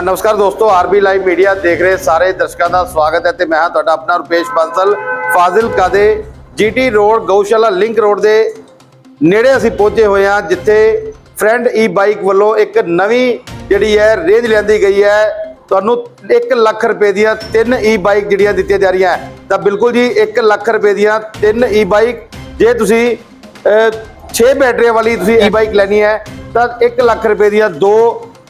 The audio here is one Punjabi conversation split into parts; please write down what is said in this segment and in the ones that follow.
ਨਮਸਕਾਰ ਦੋਸਤੋ, ਆਰਬੀ ਲਾਈਵ ਮੀਡੀਆ ਦੇਖ ਰਹੇ ਸਾਰੇ ਦਰਸ਼ਕਾਂ ਦਾ ਸਵਾਗਤ ਹੈ ਤੇ ਮੈਂ ਹਾਂ ਤੁਹਾਡਾ ਆਪਣਾ ਰੁਪੇਸ਼ ਬੰਸਲ। ਫਾਜ਼ਿਲਕਾ ਦੇ ਜੀਟੀ ਰੋਡ, ਗਊਸ਼ਾਲਾ ਲਿੰਕ ਰੋਡ ਦੇ ਨੇੜੇ ਅਸੀਂ ਪਹੁੰਚੇ ਹੋਏ ਹਾਂ, ਜਿੱਥੇ ਫਰੈਂਡ ਈ ਬਾਈਕ ਵੱਲੋਂ ਇੱਕ ਨਵੀਂ ਜਿਹੜੀ ਹੈ, ਰੇਂਜ ਲੈਂਦੀ ਗਈ ਹੈ। ਤੁਹਾਨੂੰ 1 ਲੱਖ ਰੁਪਏ ਦੀਆਂ ਤਿੰਨ ਈ ਬਾਈਕ ਜਿਹੜੀਆਂ ਦਿੱਤੀਆਂ ਜਾ ਰਹੀਆਂ, ਤਾਂ ਬਿਲਕੁਲ ਜੀ 1 ਲੱਖ ਰੁਪਏ ਦੀਆਂ ਤਿੰਨ ਈ ਬਾਈਕ ਜੇ ਤੁਸੀਂ 6 ਬੈਟਰੀਆਂ ਵਾਲੀ ਤੁਸੀਂ ਈ ਬਾਈਕ ਲੈਣੀ ਹੈ, ਤਾਂ 1 ਲੱਖ ਰੁਪਏ ਦੀਆਂ ਦੋ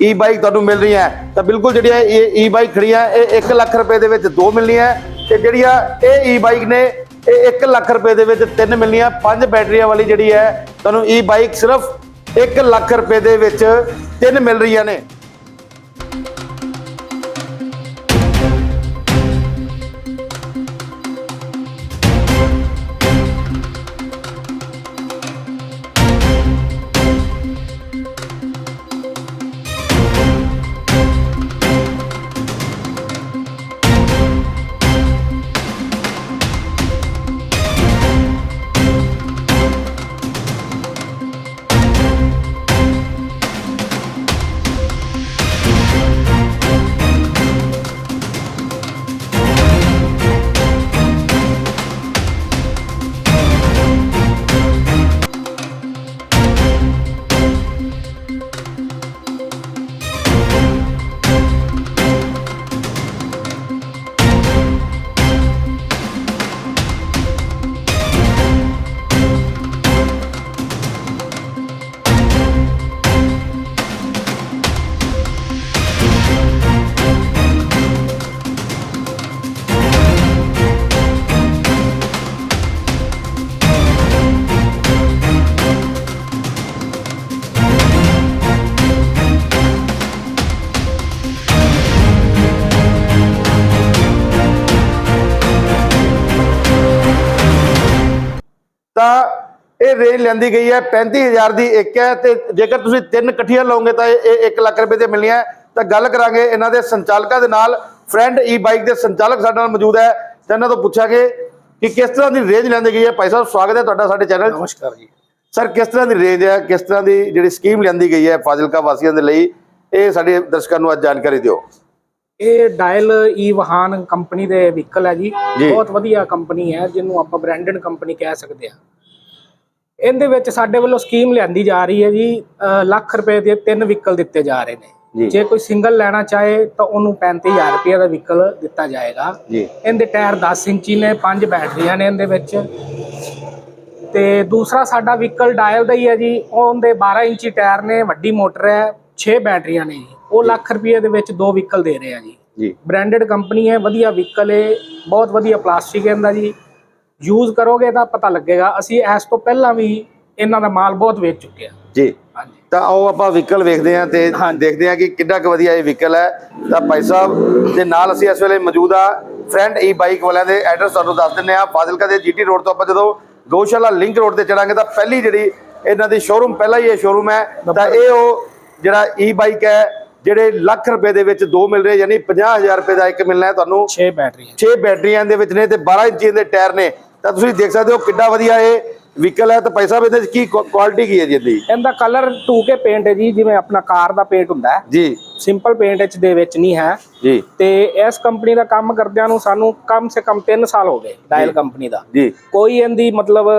ਈ ਬਾਈਕ ਤੁਹਾਨੂੰ ਮਿਲ ਰਹੀਆਂ। ਹੈ। ਤਾਂ ਬਿਲਕੁਲ ਜਿਹੜੀਆਂ ਇਹ ਈ ਬਾਈਕ ਖੜੀਆਂ ਇਹ 1 ਲੱਖ ਰੁਪਏ ਦੇ ਵਿੱਚ ਦੋ ਮਿਲਣੀਆਂ। ਹੈ ਤੇ ਜਿਹੜੀਆਂ ਇਹ ਈ ਬਾਈਕ ਨੇ, ਇਹ 1 ਲੱਖ ਰੁਪਏ ਦੇ ਵਿੱਚ ਤਿੰਨ ਮਿਲਣੀਆਂ। ਪੰਜ ਬੈਟਰੀਆਂ ਵਾਲੀ ਜਿਹੜੀ ਹੈ, ਤੁਹਾਨੂੰ ਈ ਬਾਈਕ ਸਿਰਫ 1 ਲੱਖ ਰੁਪਏ ਦੇ ਵਿੱਚ ਤਿੰਨ ਮਿਲ ਰਹੀਆਂ ਨੇ। ਤਾਂ ਇਹ ਰੇਂਜ ਲੈਂਦੀ ਗਈ ਹੈ 35000 ਦੀ ਇੱਕ ਹੈ ਤੇ ਜੇਕਰ ਤੁਸੀਂ ਤਿੰਨ ਇਕੱਠੀਆਂ ਲਓਗੇ ਤਾਂ ਇਹ 1 ਲੱਖ ਰੁਪਏ ਦੇ ਮਿਲਣੀਆਂ ਹੈ। ਤਾਂ ਗੱਲ ਕਰਾਂਗੇ ਇਹਨਾਂ ਦੇ ਸੰਚਾਲਕਾਂ ਦੇ ਨਾਲ। ਫਰੈਂਡ ਈ ਬਾਈਕ ਦੇ ਸੰਚਾਲਕ ਸਾਡੇ ਨਾਲ ਮੌਜੂਦ ਹੈ ਤੇ ਇਹਨਾਂ ਤੋਂ ਪੁੱਛਾਂਗੇ ਕਿ ਕਿਸ ਤਰ੍ਹਾਂ ਦੀ ਰੇਂਜ ਲੈਂਦੀ ਗਈ ਹੈ। ਭਾਈ ਸਾਹਿਬ ਸਵਾਗਤ ਹੈ ਤੁਹਾਡਾ ਸਾਡੇ ਚੈਨਲ ਨਮਸਕਾਰ ਜੀ। ਸਰ ਕਿਸ ਤਰ੍ਹਾਂ ਦੀ ਰੇਂਜ ਹੈ ਕਿਸ ਤਰ੍ਹਾਂ ਦੀ ਜਿਹੜੀ ਸਕੀਮ ਲੈਂਦੀ ਗਈ ਹੈ ਫਾਜ਼ਿਲਕਾ ਵਾਸੀਆਂ ਦੇ ਲਈ ਇਹ ਸਾਡੇ ਦਰਸ਼ਕਾਂ ਨੂੰ ਅੱਜ ਜਾਣਕਾਰੀ ਦਿਓ। ਇਹ ਡਾਇਲ ਈ ਵਾਹਨ ਕੰਪਨੀ ਦੇ ਵਹੀਕਲ ਹੈ ਜੀ। ਬਹੁਤ ਵਧੀਆ ਕੰਪਨੀ ਹੈ ਜਿਹਨੂੰ ਆਪਾਂ ਬ੍ਰਾਂਡਡ ਕੰਪਨੀ ਕਹਿ ਸਕਦੇ ਹਾਂ। ਇਹਦੇ ਵਿੱਚ ਸਾਡੇ ਵੱਲੋਂ ਸਕੀਮ ਲਿਆਂਦੀ ਜਾ ਰਹੀ ਹੈ ਜੀ ਲੱਖ ਰੁਪਏ ਦੇ ਤਿੰਨ ਵਹੀਕਲ ਦਿੱਤੇ ਜਾ ਰਹੇ। ਨੇ। ਜੇ। ਕੋਈ ਸਿੰਗਲ ਲੈਣਾ ਚਾਹੇ ਤਾਂ ਉਹਨੂੰ 35000 ਰੁਪਏ ਦਾ ਵਹੀਕਲ ਦਿੱਤਾ ਜਾਏਗਾ। ਜੀ। ਇਹਦੇ ਟਾਇਰ 10 ਇੰਚੀ ਨੇ ਪੰਜ ਬੈਟਰੀਆਂ ਨੇ ਇਹਦੇ ਵਿੱਚ। ਤੇ ਦੂਸਰਾ ਸਾਡਾ ਵਹੀਕਲ ਡਾਇਲ ਦਾ ਹੀ ਹੈ ਜੀ ਉਹਦੇ 12 ਇੰਚੀ ਟਾਇਰ ਨੇ ਵੱਡੀ ਮੋਟਰ ਹੈ 6 ਬੈਟਰੀਆਂ ਨੇ ਜੀ। ਉਹ ਲੱਖ ਰੁਪਏ ਦੇ ਵਿੱਚ ਦੋ ਵਹੀਕਲ ਦੇ ਰਹੇ ਆ ਜੀ। ਜੀ। ਬ੍ਰਾਂਡਡ ਕੰਪਨੀ ਹੈ ਵਧੀਆ ਵਹੀਕਲ ਹੈ ਬਹੁਤ ਵਧੀਆ ਪਲਾਸਟਿਕ ਹੈ ਇਹਦਾ ਜੀ। ਯੂਜ਼ ਕਰੋਗੇ ਤਾਂ ਪਤਾ ਲੱਗੇਗਾ। ਅਸੀਂ ਇਸ ਤੋਂ ਪਹਿਲਾਂ ਵੀ ਇਹਨਾਂ ਦਾ ਮਾਲ ਬਹੁਤ ਵੇਚ ਚੁੱਕੇ ਹਾਂ ਜੀ। ਹਾਂਜੀ। ਤਾਂ ਆਓ ਆਪਾਂ ਵਹੀਕਲ ਵੇਖਦੇ ਹਾਂ ਤੇ ਦੇਖਦੇ ਹਾਂ ਕਿ ਕਿੰਨਾ ਕੁ ਵਧੀਆ ਇਹ ਵਹੀਕਲ ਹੈ। ਤਾਂ ਭਾਈ ਸਾਹਿਬ ਦੇ ਨਾਲ ਅਸੀਂ ਇਸ ਵੇਲੇ ਮੌਜੂਦ ਆ ਫਰੈਂਡ ਈ ਬਾਈਕ ਵਾਲਿਆਂ ਦੇ ਐਡਰੈਸ ਤੁਹਾਨੂੰ ਦੱਸ ਦਿੰਦੇ ਆ ਫਾਜ਼ਿਲਕਾ ਦੇ ਜੀਟੀ ਰੋਡ ਤੋਂ ਆਪਾਂ ਜਦੋਂ ਗਊਸ਼ਾਲਾ ਲਿੰਕ ਰੋਡ ਤੇ ਚੜਾਂਗੇ ਤਾਂ ਪਹਿਲੀ ਜਿਹੜੀ ਇਹਨਾਂ ਦੀ ਸ਼ੋਰੂਮ ਪਹਿਲਾ ਹੀ ਇਹ ਸ਼ੋਰੂਮ ਹੈ। ਤਾਂ ਇਹ ਉਹ ਜਿਹੜਾ ਈ ਬਾਈਕ ਹੈ ਜਿਹੜੇ ਲੱਖ ਰੁਪਏ ਦੇ ਵਿੱਚ ਦੋ ਮਿਲ ਰਹੇ ਯਾਨੀ 50000 ਰੁਪਏ ਦਾ ਇੱਕ ਮਿਲਣਾ ਹੈ ਤੁਹਾਨੂੰ। 6 ਬੈਟਰੀਆਂ। 6 ਬੈਟਰੀਆਂ ਦੇ ਵਿੱਚ ਨੇ ਤੇ 12 ਇੰਚੀ ਦੇ ਟਾਇਰ ਨੇ। ਤਾਂ ਤੁਸੀਂ ਦੇਖ ਸਕਦੇ ਹੋ ਕਿੱਡਾ ਵਧੀਆ ਇਹ ਵਹੀਕਲ ਹੈ। ਤਾਂ ਸਾਹਿਬ ਇਹਦੇ ਵਿੱਚ ਕੀ ਕੁਆਲਿਟੀ ਕੀ ਹੈ ਜੀ ਇਹਦੀ? ਇਹਦਾ ਕਲਰ ਟੂਕੇ ਪੇਂਟ ਹੈ ਜੀ ਜਿਵੇਂ ਆਪਣਾ ਕਾਰ ਦਾ ਪੇਂਟ ਹੁੰਦਾ ਹੈ। ਜੀ। ਸਿੰਪਲ ਪੇਂਟ ਵਿੱਚ ਦੇ ਵਿੱਚ ਨਹੀਂ ਹੈ। ਜੀ। ਤੇ ਇਸ ਕੰਪਨੀ ਦਾ ਕੰਮ ਕਰਦਿਆਂ ਨੂੰ ਸਾਨੂੰ ਕਮ ਸੇ ਕਮ 3 ਸਾਲ ਹੋ ਗਏ ਡਾਇਲ ਕੰਪਨੀ ਦਾ। ਜੀ। ਕੋਈ ਇਹਦੀ ਮਤਲਬ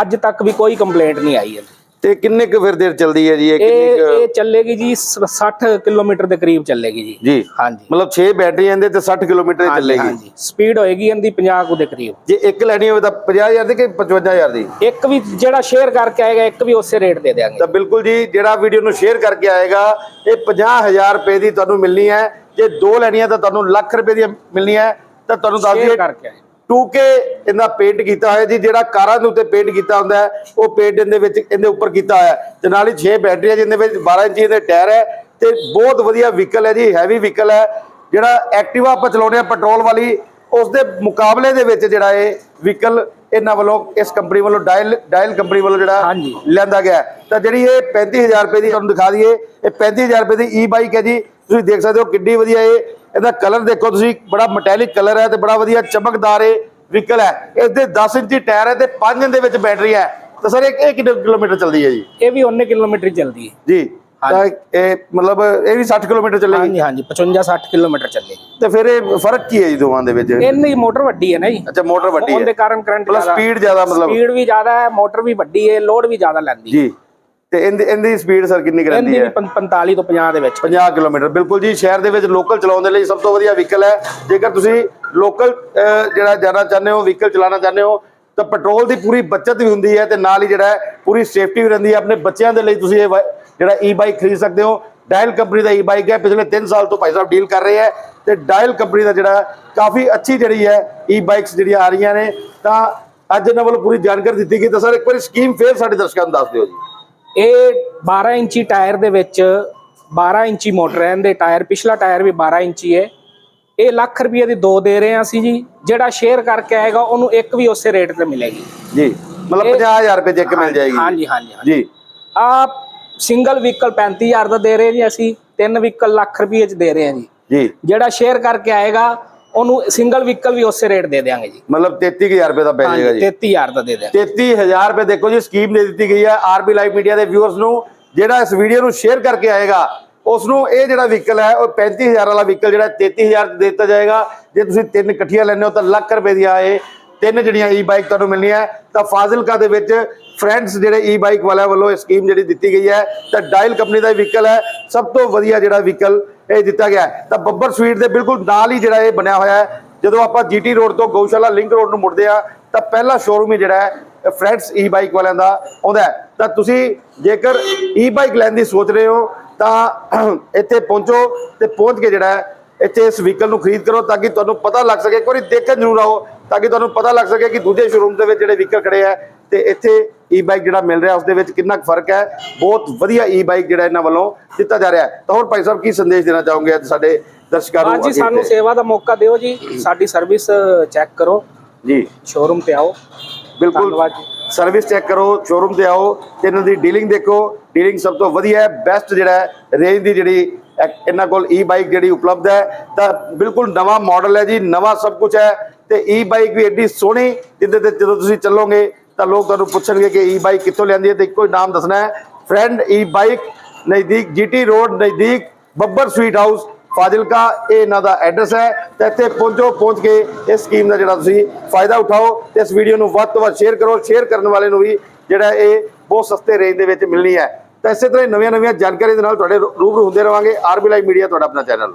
ਅੱਜ ਤੱਕ ਵੀ ਕੋਈ ਕੰਪਲੇਂਟ ਨਹੀਂ ਆਈ ਇਹਦੀ। ਤੇ ਕਿੰਨੇ ਕੁ ਫਿਰ ਦੇਰ ਚੱਲਦੀ ਹੈ ਜੀ ਇਹ ਕਿੰਨੀ ਇਹ ਕੁ ਇਹ ਚੱਲੇਗੀ ਜੀ ਸ- 60 ਕਿਲੋਮੀਟਰ ਦੇ ਕਰੀਬ ਚੱਲੇਗੀ ਜੀ। ਜੀ। ਹਾਂਜੀ। ਮਤਲਬ 6 ਬੈਟਰੀਆਂ ਦੇ ਤੇ 60 ਕਿਲੋਮੀਟਰ ਚੱਲੇਗੀ। ਹਾਂਜੀ। ਸਪੀਡ ਹੋਏਗੀ ਇਹਦੀ 50 ਕੁ ਦੇ ਕਰੀਬ। ਜੇ ਇੱਕ ਲੈਣੀ ਹੋਵੇ ਤਾਂ 50000 ਦੀ ਕਿ 55000 ਦੀ? ਇੱਕ ਵੀ ਜਿਹੜਾ ਸ਼ੇਅਰ ਕਰਕੇ ਆਏਗਾ ਇੱਕ ਵੀ ਉਸੇ ਰੇਟ ਦੇ ਦੇਾਂਗੇ ਤਾਂ ਬਿਲਕੁਲ ਜੀ ਜਿਹੜਾ ਵੀਡੀਓ ਨੂੰ ਸ਼ੇਅਰ ਕਰਕੇ ਆਏਗਾ ਇਹ 50000 ਰੁਪਏ ਦੀ ਤੁਹਾਨੂੰ ਮਿਲਣੀ ਹੈ। ਜੇ ਦੋ ਲੈਣੀਆਂ ਤਾਂ ਤੁਹਾਨੂੰ ਲੱਖ ਰੁਪਏ ਦੀ ਮਿਲਣੀ ਹੈ। ਤਾਂ ਤੁਹਾਨੂੰ ਦੱਸ ਦਈਏ ਕਰਕੇ ਆਏ। 2K ਇਹਦਾ ਪੇਂਟ ਕੀਤਾ ਹੋਇਆ ਜੀ ਜਿਹੜਾ ਕਾਰਾਂ ਦੇ ਉੱਤੇ ਪੇਂਟ ਕੀਤਾ ਹੁੰਦਾ ਉਹ ਪੇਂਟ ਇਹਦੇ ਵਿੱਚ ਇਹਦੇ ਉੱਪਰ ਕੀਤਾ ਹੋਇਆ। ਤੇ ਨਾਲ ਹੀ 6 ਬੈਟਰੀਆਂ ਜਿਹਦੇ ਵਿੱਚ 12 ਇੰਚੀ ਦੇ ਟਾਇਰ ਹੈ ਤੇ ਬਹੁਤ ਵਧੀਆ ਵਹੀਕਲ ਹੈ ਜੀ ਹੈਵੀ ਵਹੀਕਲ ਹੈ ਜਿਹੜਾ ਐਕਟਿਵਾ ਆਪਾਂ ਚਲਾਉਂਦੇ ਆ ਪੈਟਰੋਲ ਵਾਲੀ ਉਸ ਦੇ ਮੁਕਾਬਲੇ ਦੇ ਵਿੱਚ ਜਿਹੜਾ ਇਹ ਵਹੀਕਲ ਇਹਨਾਂ ਵੱਲੋਂ ਇਸ ਕੰਪਨੀ ਵੱਲੋਂ ਡਾਇਲ ਡਾਇਲ ਕੰਪਨੀ ਵੱਲੋਂ ਜਿਹੜਾ। ਲਿਆਂਦਾ ਗਿਆ। ਤਾਂ ਜਿਹੜੀ ਇਹ 35000 ਰੁਪਏ ਦੀ ਤੁਹਾਨੂੰ ਦਿਖਾ ਦਈਏ ਇਹ 35000 ਰੁਪਏ ਦੀ ਈ ਬਾਈਕ ਹੈ ਜੀ ਤੁਸੀਂ ਦੇਖ ਸਕਦੇ ਹੋ ਕਿੰਨੀ ਵਧੀਆ ਇਹ ਇਹਦਾ ਕਲਰ ਦੇਖੋ ਤੁਸੀਂ ਬੜਾ ਮੈਟੈਲਿਕ ਕਲਰ ਹੈ ਤੇ ਬੜਾ ਵਧੀਆ ਚਮਕਦਾਰ ਇਹ ਵਹੀਕਲ ਹੈ। ਇਸ ਦੇ 10 ਇੰਚੀ ਟਾਇਰ ਹੈ ਤੇ 5 ਦੇ ਵਿੱਚ ਬੈਟਰੀ ਹੈ। ਤਾਂ ਸਰ ਇਹ ਕਿੰਨੇ ਕਿਲੋਮੀਟਰ ਚੱਲਦੀ ਹੈ ਜੀ? ਇਹ ਵੀ 19 ਕਿਲੋਮੀਟਰ ਹੀ ਚੱਲਦੀ ਹੈ। ਜੀ। ਤਾਂ ਇਹ ਮਤਲਬ ਇਹ ਵੀ 60 ਕਿਲੋਮੀਟਰ ਚੱਲੇਗੀ? ਹਾਂਜੀ ਹਾਂਜੀ 55 60 ਕਿਲੋਮੀਟਰ ਚੱਲੇਗੀ ਤੇ ਫਿਰ ਇਹ ਫ਼ਰਕ ਕੀ ਹੈ ਜੀ ਦੋਵਾਂ ਦੇ ਵਿੱਚ? ਇੰਨੀ ਮੋਟਰ ਵੱਡੀ ਹੈ ਨਾ ਜੀ। ਅੱਛਾ ਮੋਟਰ ਵੱਡੀ ਉਹਦੇ ਹੈ ਕਾਰਨ ਕਰੰਟ ਪਲੱਸ ਸਪੀਡ ਜ਼ਿਆਦਾ ਮਤਲਬ। ਸਪੀਡ ਵੀ ਜ਼ਿਆਦਾ ਹੈ ਮੋਟਰ ਵੀ ਵੱਡੀ ਹੈ ਲੋਡ ਵੀ ਜ਼ਿਆਦਾ ਲੈਂਦੀ ਹੈ। ਜੀ। ਤੇ ਇਹਦੀ ਇਹਦੀ ਸਪੀਡ ਸਰ ਕਿੰਨੀ ਕੁ ਰਹਿੰਦੀ ਇਹਦੀ ਹੈ? ਵੀ ਪੰ- 45 ਤੋਂ 50 ਦੇ ਵਿੱਚ। 50 ਕਿਲੋਮੀਟਰ ਬਿਲਕੁਲ ਜੀ ਸ਼ਹਿਰ ਦੇ ਵਿੱਚ ਲੋਕਲ ਚਲਾਉਣ ਦੇ ਲਈ ਸਭ ਤੋਂ ਵਧੀਆ ਵਹੀਕਲ ਹੈ। ਜੇਕਰ ਤੁਸੀਂ ਲੋਕਲ ਜਿਹੜਾ ਜਾਣਾ ਚਾਹੁੰਦੇ ਹੋ ਵਹੀਕਲ ਚਲਾਉਣਾ ਚਾਹੁੰਦੇ ਹੋ ਤਾਂ ਪੈਟਰੋਲ ਦੀ ਪੂਰੀ ਬਚਤ ਵੀ ਹੁੰਦੀ ਹੈ ਤੇ ਨਾਲ ਹੀ ਜਿਹੜਾ ਪੂਰੀ ਸੇਫਟੀ ਵੀ ਰਹਿੰਦੀ ਹੈ। ਆਪਣੇ ਬੱਚਿਆਂ ਦੇ ਲਈ ਤੁਸੀਂ ਇਹ ਜਿਹੜਾ ਈ ਬਾਈਕ ਖਰੀਦ ਸਕਦੇ ਹੋ। ਡਾਇਲ ਕੰਪਨੀ ਦਾ ਈ ਬਾਈਕ ਹੈ ਪਿਛਲੇ 3 ਸਾਲ ਤੋਂ ਭਾਈ ਸਾਹਿਬ ਡੀਲ ਕਰ ਰਹੇ ਹੈ। ਤੇ ਡਾਇਲ ਕੰਪਨੀ ਦਾ ਜਿਹੜਾ ਕਾਫੀ ਅੱਛੀ ਜਿਹੜੀ ਹੈ ਈ ਬਾਈਕਸ ਜਿਹੜੀਆਂ ਆ ਰਹੀਆਂ ਨੇ। ਤਾਂ ਅੱਜ ਇਹਨਾਂ ਵੱਲੋਂ ਪੂਰੀ ਜਾਣਕਾਰੀ ਦਿੱਤੀ ਗਈ। ਤਾਂ ਸਰ ਇੱਕ ਵਾਰੀ ਸਕੀਮ ਫੇਰ ਸਾਡੇ ਦਰਸ਼ਕਾਂ ਨੂੰ ਦੱਸ ਦਿਓ ਜੀ। ਇਹ 12 ਇੰਚੀ ਟਾਇਰ ਦੇ ਵਿੱਚ 12 ਇੰਚੀ ਮੋਟਰ ਹੈ ਇਹਦੇ ਟਾਇਰ ਪਿਛਲਾ ਟਾਇਰ ਵੀ 12 ਇੰਚੀ ਹੈ ਇਹ ਲੱਖ ਰੁਪਏ ਦੀ ਦੋ ਦੇ ਰਹੇ ਹਾਂ ਅਸੀਂ ਜੀ। ਜਿਹੜਾ ਸ਼ੇਅਰ ਕਰਕੇ ਆਏਗਾ ਉਹਨੂੰ ਇੱਕ ਵੀ ਉਸੇ ਰੇਟ ਤੇ ਮਿਲੇਗੀ। ਜੀ ਮਤਲਬ ਇਹ- 50000 ਰੁਪਏ ਚ ਇੱਕ ਮਿਲ ਜਾਏਗੀ। ਹਾਂਜੀ ਹਾਂਜੀ ਜੀ। ਆ ਸਿੰਗਲ ਵਹੀਕਲ 35000 ਦਾ ਦੇ ਰਹੇ ਜੀ ਅਸੀਂ ਤਿੰਨ ਵਹੀਕਲ ਲੱਖ ਰੁਪਏ ਚ ਦੇ ਰਹੇ ਹਾਂ ਜੀ। ਜੀ। ਜਿਹੜਾ ਸ਼ੇਅਰ ਕਰਕੇ ਆਏਗਾ ਉਹਨੂੰ ਸਿੰਗਲ ਵਹੀਕਲ ਵੀ ਉਸੇ ਰੇਟ ਦੇ ਦੇਵਾਂਗੇ ਜੀ। ਮਤਲਬ 33000 ਰੁਪਏ ਦਾ ਪੈ ਜਾਏਗਾ ਜੀ। 33000 ਦਾ ਦੇ ਦੇਵਾਂਗੇ 33000 ਰੁਪਏ ਦੇਖੋ ਜੀ ਸਕੀਮ ਦੇ ਦਿੱਤੀ ਗਈ ਹੈ ਆਰਬੀ ਲਾਈਵ ਮੀਡੀਆ ਦੇ ਵਿਊਅਰਸ ਨੂੰ। ਜਿਹੜਾ ਇਸ ਵੀਡੀਓ ਨੂੰ ਸ਼ੇਅਰ ਕਰਕੇ ਆਏਗਾ ਉਸ ਨੂੰ ਇਹ ਜਿਹੜਾ ਵਹੀਕਲ ਹੈ ਉਹ 35000 ਵਾਲਾ ਵਹੀਕਲ ਜਿਹੜਾ 33000 ਚ ਦੇ ਦਿੱਤਾ ਜਾਏਗਾ। ਜੇ ਤੁਸੀਂ ਤਿੰਨ ਇਕੱਠੀਆਂ ਲੈਣੇ ਹੋ ਤਾਂ ਲੱਖ ਰੁਪਏ ਦੀਆਂ ਇਹ ਤਿੰਨ ਜਿਹੜੀਆਂ ਈ ਬਾਈਕ ਤੁਹਾਨੂੰ ਮਿਲਣੀਆਂ ਤਾਂ ਫਾਜ਼ਿਲਕਾ ਦੇ ਵਿੱਚ ਫਰੈਂਡਸ ਜਿਹੜੇ ਈ ਬਾਈਕ ਵਾਲਿਆਂ ਵੱਲੋਂ ਇਹ ਸਕੀਮ ਜਿਹੜੀ ਦਿੱਤੀ ਗਈ ਹੈ ਤਾਂ ਡਾਇਲ ਕੰਪਨੀ ਦਾ ਵਹੀਕਲ ਹੈ। ਸਭ ਤੋਂ ਵਧੀਆ ਜਿਹੜਾ ਵਹੀਕਲ ਇਹ ਦਿੱਤਾ ਗਿਆ ਤਾਂ ਬੱਬਰ ਸਵੀਟ ਦੇ ਬਿਲਕੁਲ ਨਾਲ ਹੀ ਜਿਹੜਾ ਇਹ ਬਣਿਆ ਹੋਇਆ ਹੈ। ਜਦੋਂ ਆਪਾਂ ਜੀਟੀ ਰੋਡ ਤੋਂ ਗਊਸ਼ਾਲਾ ਲਿੰਕ ਰੋਡ ਨੂੰ ਮੁੜਦੇ ਆ, ਤਾਂ ਪਹਿਲਾ ਸ਼ੋਰੂਮ ਹੀ ਜਿਹੜਾ ਹੈ ਫਰੈਂਡਸ ਈ ਬਾਈਕ ਵਾਲਿਆਂ ਦਾ ਆਉਂਦਾ ਹੈ। ਤਾਂ ਤੁਸੀਂ ਜੇਕਰ ਈ ਬਾਈਕ ਲੈਣ ਦੀ ਸੋਚ ਰਹੇ ਹੋ, ਤਾਂ ਇੱਥੇ ਪਹੁੰਚੋ ਤੇ ਪਹੁੰਚ ਕੇ ਜਿਹੜਾ ਹੈ, ਇੱਥੇ ਇਸ ਵਹੀਕਲ ਨੂੰ ਖਰੀਦ ਕਰੋ ਤਾਂ ਕਿ ਤੁਹਾਨੂੰ ਪਤਾ ਲੱਗ ਸਕੇ। ਇੱਕ ਵਾਰੀ ਦੇਖਣ ਜ਼ਰੂਰ ਆਓ ਤਾਂ ਕਿ ਤੁਹਾਨੂੰ ਪਤਾ ਲੱਗ ਸਕੇ ਕਿ ਦੂਜੇ ਸ਼ੋਰੂਮ ਦੇ ਵਿੱਚ ਜਿਹੜੇ ਵਹੀਕਲ ਖੜੇ ਆ ਤੇ ਇੱਥੇ ਈ ਬਾਈਕ ਜਿਹੜਾ ਮਿਲ ਰਿਹਾ ਉਸ ਦੇ ਵਿੱਚ ਕਿੰਨਾ ਕੁ ਫ਼ਰਕ ਹੈ? ਬਹੁਤ ਵਧੀਆ ਈ ਬਾਈਕ ਜਿਹੜਾ ਇਹਨਾਂ ਵੱਲੋਂ ਦਿੱਤਾ ਜਾ ਰਿਹਾ ਹੈ। ਤਾਂ ਹੋਰ ਭਾਈ ਸਾਹਿਬ ਕੀ ਸੰਦੇਸ਼ ਦੇਣਾ ਚਾਹੋਗੇ ਅੱਜ ਸਾਡੇ ਦਰਸ਼ਕਾਂ ਨੂੰ ਅੱਜ ਹੀ ਅੱਗੇ ਸਾਨੂੰ? ਸੇਵਾ ਦਾ ਮੌਕਾ ਦਿਓ ਜੀ। ਸਾਡੀ ਸਰਵਿਸ ਚੈੱਕ ਕਰੋ। ਜੀ। ਸ਼ੋਰੂਮ ਤੇ ਆਓ। ਬਿਲਕੁਲ। ਸਰਵਿਸ ਚੈੱਕ ਕਰੋ ਸ਼ੋਰੂਮ ਤੇ ਆਓ ਤੇ ਇਹਨਾਂ ਦੀ ਡੀਲਿੰਗ ਦੇਖੋ। ਡੀਲਿੰਗ ਸਭ ਤੋਂ ਵਧੀਆ ਹੈ ਬੈਸਟ ਜਿਹੜਾ ਹੈ ਰੇਂਜ ਦੀ ਜਿਹੜੀ ਇਹਨਾਂ ਕੋਲ ਈ ਬਾਈਕ ਜਿਹੜੀ ਉਪਲਬਧ ਹੈ। ਤਾਂ ਬਿਲਕੁਲ ਨਵਾਂ ਮਾਡਲ ਹੈ ਜੀ ਨਵਾਂ ਸਭ ਕੁਝ ਹੈ ਤੇ ਈ ਬਾਈਕ ਵੀ ਐਡੀ ਸੋਹਣੀ ਜਿੱਦੇ ਤੇ ਜਦੋਂ ਤੁਸੀਂ ਚੱਲੋਗੇ ਤਾਂ ਲੋਕ ਤੁਹਾਨੂੰ ਪੁੱਛਣਗੇ ਕਿ ਈ ਬਾਈਕ ਕਿੱਥੋਂ ਲੈਂਦੀ ਹੈ ਤੇ ਇੱਕੋ ਹੀ ਨਾਮ ਦੱਸਣਾ ਹੈ। ਫਰੈਂਡ ਈ ਬਾਈਕ ਨਜ਼ਦੀਕ ਜੀਟੀ ਰੋਡ ਨਜ਼ਦੀਕ, ਬੱਬਰ ਸਵੀਟ ਹਾਊਸ, ਫਾਜ਼ਿਲਕਾ, ਇਹ ਇਹਨਾਂ ਦਾ ਐਡਰੈਸ ਹੈ। ਤੇ ਇੱਥੇ ਪਹੁੰਚੋ, ਪਹੁੰਚ ਕੇ ਇਸ ਸਕੀਮ ਦਾ ਜਿਹੜਾ ਤੁਸੀਂ ਫਾਇਦਾ ਉਠਾਓ ਤੇ ਇਸ ਵੀਡੀਓ ਨੂੰ ਵੱਧ ਤੋਂ ਵੱਧ ਸ਼ੇਅਰ ਕਰੋ। ਸ਼ੇਅਰ ਕਰਨ ਵਾਲੇ ਨੂੰ ਵੀ ਜਿਹੜਾ ਇਹ ਬਹੁਤ ਸਸਤੇ ਰੇਂਜ ਦੇ ਵਿੱਚ ਮਿਲਣੀ ਹੈ। ਤਾਂ ਇਸੇ ਤਰ੍ਹਾਂ ਹੀ ਨਵੀਆਂ ਨਵੀਆਂ ਜਾਣਕਾਰੀ ਦੇ ਨਾਲ ਤੁਹਾਡੇ ਰੂਬਰੂ ਹੁੰਦੇ ਰਵਾਂਗੇ। ਆਰਬੀ ਲਾਈਵ ਮੀਡੀਆ ਤੁਹਾਡਾ ਆਪਣਾ ਚੈਨਲ